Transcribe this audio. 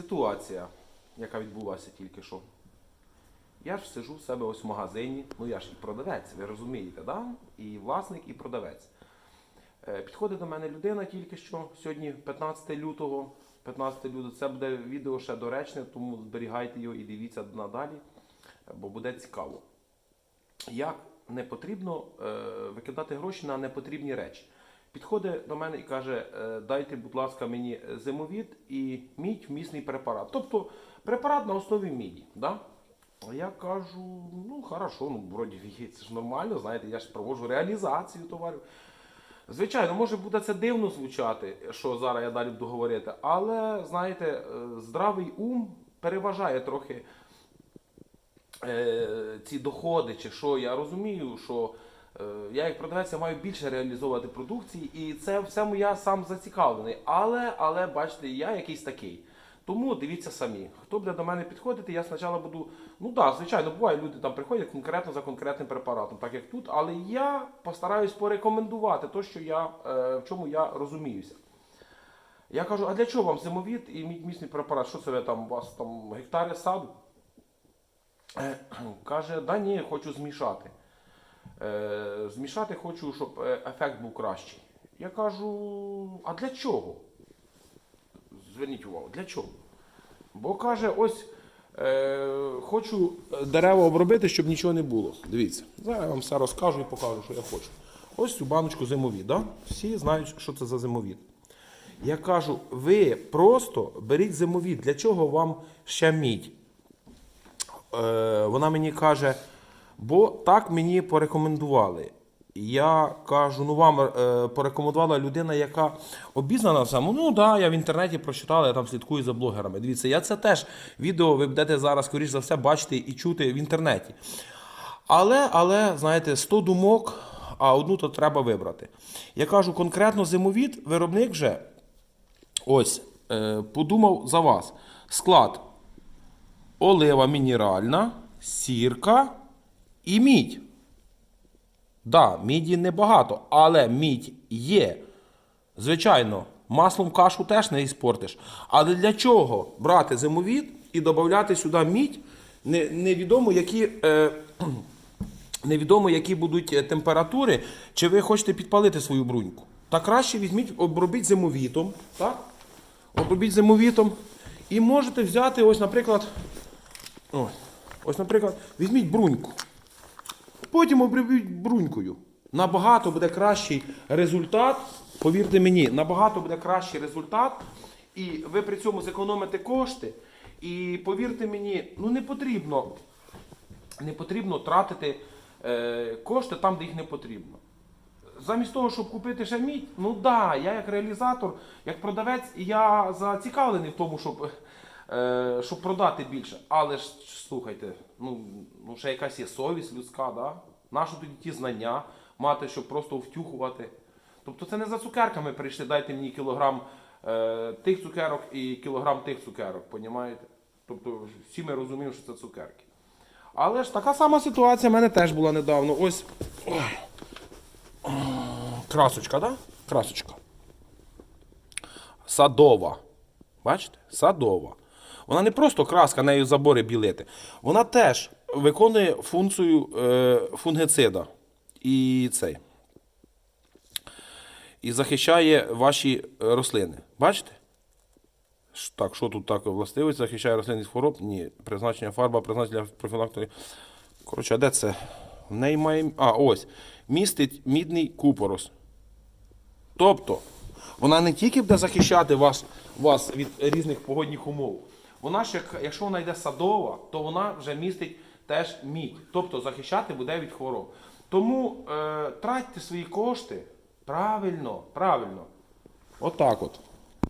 ситуація, яка відбулася тільки що. Я ж сижу в себе ось в магазині, ну я ж і продавець, ви розумієте, да? і власник, і продавець. Е, Підходить до мене людина тільки що, сьогодні 15 лютого. 15 лютого це буде відео ще доречне, тому зберігайте його і дивіться надалі, бо буде цікаво. Як не потрібно е, викидати гроші на непотрібні речі. Підходить до мене і каже: е, дайте, будь ласка, мені зимовід і мідь вмісний препарат. Тобто препарат на основі міді. Да? А Я кажу, ну хорошо, ну вроді це ж нормально, знаєте, я ж проводжу реалізацію товарів. Звичайно, може буде це дивно звучати, що зараз я далі буду говорити, але знаєте, е, здравий ум переважає трохи е, ці доходи, чи що. Я розумію, що я як продавець я маю більше реалізовувати продукції, і це в цьому я сам зацікавлений. Але, але бачите, я якийсь такий. Тому дивіться самі, хто буде до мене підходити, я спочатку буду. Ну так, звичайно, буває, люди там приходять конкретно за конкретним препаратом, так як тут, але я постараюсь порекомендувати те, що я, е, в чому я розуміюся. Я кажу, а для чого вам зимовід і мій місний препарат? Що це ви там, у вас там гектари саду? Е, Каже, да ні, хочу змішати. Е, Змішати хочу, щоб е, ефект був кращий. Я кажу, а для чого? Зверніть увагу, для чого? Бо каже, ось е, хочу дерева обробити, щоб нічого не було. Дивіться, зараз я вам все розкажу і покажу, що я хочу. Ось цю баночку зимовід. Да? Всі знають, що це за зимовід. Я кажу, ви просто беріть зимовід. Для чого вам ще мідь? Е, вона мені каже, бо так мені порекомендували. Я кажу, ну вам е, порекомендувала людина, яка обізнана в цьому. Ну да, я в інтернеті прочитала, я там слідкую за блогерами. Дивіться, я це теж відео ви будете зараз, скоріш за все, бачити і чути в інтернеті. Але, але, знаєте, 100 думок, а одну то треба вибрати. Я кажу, конкретно зимовід, виробник вже ось е, подумав за вас. Склад олива мінеральна, сірка і мідь. Да, міді небагато, але мідь є. Звичайно, маслом кашу теж не іспортиш. Але для чого брати зимовід і додати сюди мідь? Не- Невідомо, які, е, невідомо, які будуть е, температури, чи ви хочете підпалити свою бруньку. Та краще візьміть, обробіть зимовітом. Так? Обробіть зимовітом. І можете взяти, ось, наприклад, ось, ось, наприклад, візьміть бруньку. Потім обробіть брунькою. Набагато буде кращий результат. Повірте мені, набагато буде кращий результат. І ви при цьому зекономите кошти. І повірте мені, ну не потрібно, не потрібно тратити е, кошти там, де їх не потрібно. Замість того, щоб купити ще мідь, ну да, я як реалізатор, як продавець, я зацікавлений в тому, щоб, е, щоб продати більше. Але ж слухайте, ну, ну ще якась є совість людська, да? Нащо тоді ті знання мати, щоб просто втюхувати? Тобто це не за цукерками прийшли, дайте мені кілограм е, тих цукерок і кілограм тих цукерок, понімаєте? Тобто всі ми розуміємо, що це цукерки. Але ж така сама ситуація в мене теж була недавно. Ось. Ой. Красочка, да? Красочка. Садова. Бачите? Садова. Вона не просто краска, нею забори білити. Вона теж виконує функцію е, фунгицида. І цей. І захищає ваші е, рослини. Бачите? Так, що тут так властивість? Захищає рослини від хвороб? Ні. Призначення фарба, призначення профілактики. Коротше, а де це? В неї має. А, ось. Містить мідний купорос. Тобто, вона не тільки буде захищати вас, вас від різних погодних умов. Вона ж, якщо вона йде садова, то вона вже містить теж мідь. Тобто захищати буде від хвороб. Тому е, тратьте свої кошти правильно, правильно. Отак от.